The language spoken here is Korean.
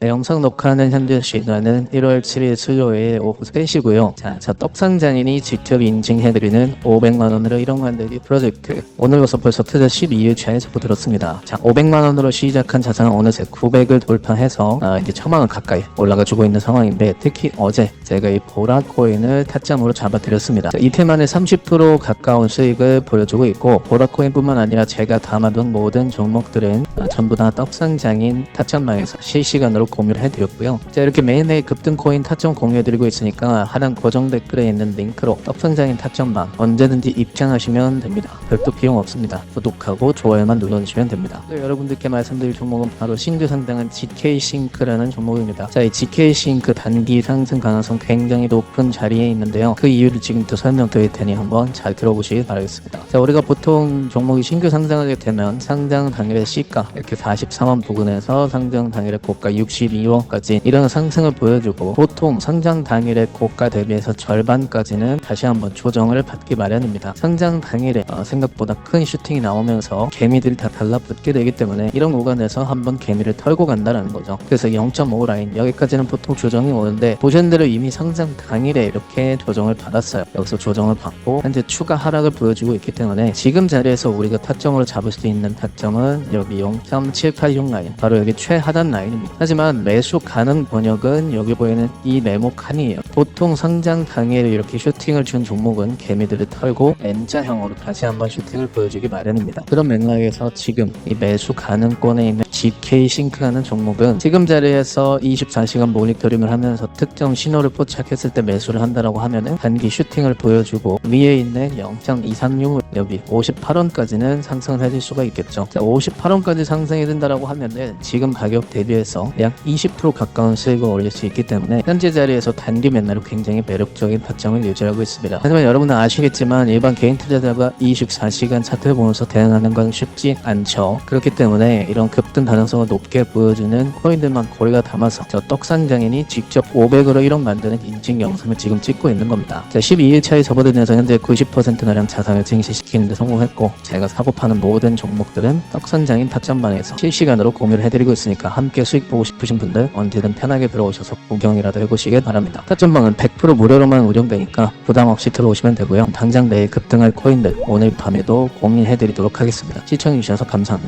네, 영상 녹화하는 현재 시간은 1월 7일 수요일 오후 3시고요. 자, 저 떡상장인이 직접 인증해드리는 500만원으로 1억 만들기 프로젝트. 오늘로서 벌써 투자 12일차에 접어들었습니다. 자, 500만원으로 시작한 자산은 어느새 900을 돌파해서 아, 이제 1000만원 가까이 올라가주고 있는 상황인데 특히 어제 제가 이 보라코인을 타점으로 잡아드렸습니다. 자, 이틀 만에 30% 가까운 수익을 보여주고 있고 보라코인뿐만 아니라 제가 담아둔 모든 종목들은 아, 전부 다 떡상장인 타점망에서 실시간으로 공유를 해드렸고요. 자 이렇게 매일매일 급등 코인 타점 공유해드리고 있으니까 하단 고정 댓글에 있는 링크로 떡상장인 타점망 언제든지 입장하시면 됩니다. 별도 비용 없습니다. 구독하고 좋아요만 눌러주시면 됩니다. 또 여러분들께 말씀드릴 종목은 바로 신규 상장한 GK 싱크라는 종목입니다. 자 이 GK 싱크 단기 상승 가능성 굉장히 높은 자리에 있는데요. 그 이유를 지금부터 설명드릴 테니 한번 잘 들어보시기 바라겠습니다. 자 우리가 보통 종목이 신규 상장하게 되면 상장 당일의 시가 이렇게 44만 부근에서 상장 당일의 고가 62원까지 이런 상승을 보여주고 보통 상장 당일의 고가 대비해서 절반까지는 다시 한번 조정을 받기 마련입니다. 상장 당일에 어, 생각보다 큰 슈팅이 나오면서 개미들이 다 달라붙게 되기 때문에 이런 구간에서 한번 개미를 털고 간다는 거죠. 그래서 0.5 라인 여기까지는 보통 조정이 오는데 보신 대로 이미 상장 당일에 이렇게 조정을 받았어요. 여기서 조정을 받고 현재 추가 하락을 보여주고 있기 때문에 지금 자리에서 우리가 타점으로 잡을 수 있는 타점은 여기 0.786 라인 바로 여기 최하단 라인입니다. 하지만 매수 가능 번역은 여기 보이는 이 네모 칸이에요. 보통 상장 당일에 이렇게 슈팅을 준 종목은 개미들을 털고 N자형으로 다시 한번 슈팅을 보여주기 마련입니다. 그런 맥락에서 지금 이 매수 가능권에 있는 GK 싱크라는 종목은 지금 자리에서 24시간 모니터링을 하면서 특정 신호를 포착했을 때 매수를 한다라고 하면은 단기 슈팅을 보여주고 위에 있는 0.236 여기 58원까지는 상승을 해줄 수가 있겠죠. 자, 58원까지 상승이 된다라고 하면은 지금 가격 대비해서 약 20% 가까운 수익을 올릴 수 있기 때문에 현재 자리에서 단기 맨날로 굉장히 매력적인 타점을 유지하고 있습니다. 하지만 여러분은 아시겠지만 일반 개인 투자자가 24시간 차트를 보면서 대응하는 건 쉽지 않죠. 그렇기 때문에 이런 급등 가능성을 높게 보여주는 코인들만 고리가 담아서 저 떡상 장인이 직접 500으로 1억 만드는 인증 영상을 지금 찍고 있는 겁니다. 자, 12일 차에 접어들면서 현재 90%가량 자산을 증시 시키는 데 성공했고 제가 사고 파는 모든 종목들은 떡선장인 타점방에서 실시간으로 공유를 해드리고 있으니까 함께 수익 보고 싶으신 분들 언제든 편하게 들어오셔서 구경이라도 해보시길 바랍니다. 타점방은 100% 무료로만 운영되니까 부담 없이 들어오시면 되고요. 당장 내일 급등할 코인들 오늘 밤에도 공유해드리도록 하겠습니다. 시청해주셔서 감사합니다.